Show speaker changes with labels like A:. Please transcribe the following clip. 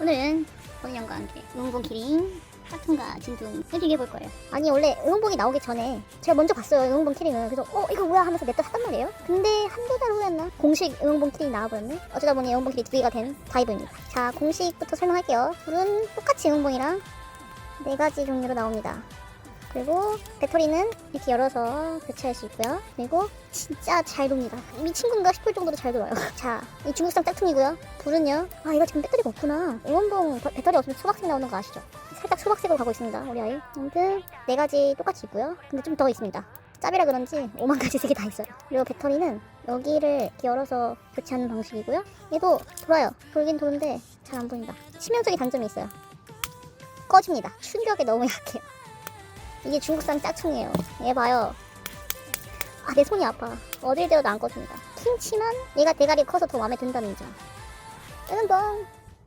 A: 오늘은 본인과 함께 응원봉 키링 짝퉁과 진퉁 해주게 해볼 거예요. 아니 원래 응원봉이 나오기 전에 제가 먼저 봤어요 응원봉 키링을 그래서 어 이거 뭐야 하면서 냅다 샀단 말이에요. 근데 한두 달 후였나 공식 응원봉 키링이 나와버렸네. 어쩌다 보니 응원봉 키링 두 개가 된 다이브입니다. 자 공식부터 설명할게요. 불은 똑같이 응원봉이랑 네 가지 종류로 나옵니다. 그리고 배터리는 이렇게 열어서 교체할 수 있고요. 그리고 진짜 잘 돕니다. 미친 건가 싶을 정도로 잘 돌아요. 자, 이 중국산 짝퉁이고요. 불은요. 아, 이거 지금 배터리가 없구나. 응원봉 배- 배터리 없으면 수박색 나오는 거 아시죠? 살짝 수박색으로 가고 있습니다. 우리 아이. 아무튼 네 가지 똑같이 있고요. 근데 좀 더 있습니다. 짭이라 그런지 5만 가지 색이 다 있어요. 그리고 배터리는 여기를 이렇게 열어서 교체하는 방식이고요. 얘도 돌아요. 돌긴 도는데 잘 안 보인다. 치명적인 단점이 있어요. 꺼집니다. 충격에 너무 약해요. 이게 중국산 짝퉁이에요. 얘 봐요. 아, 내 손이 아파. 어딜 대어도 안 꺼집니다. 킹치만 얘가 대가리 커서 더 마음에 든다는 점. 이런 건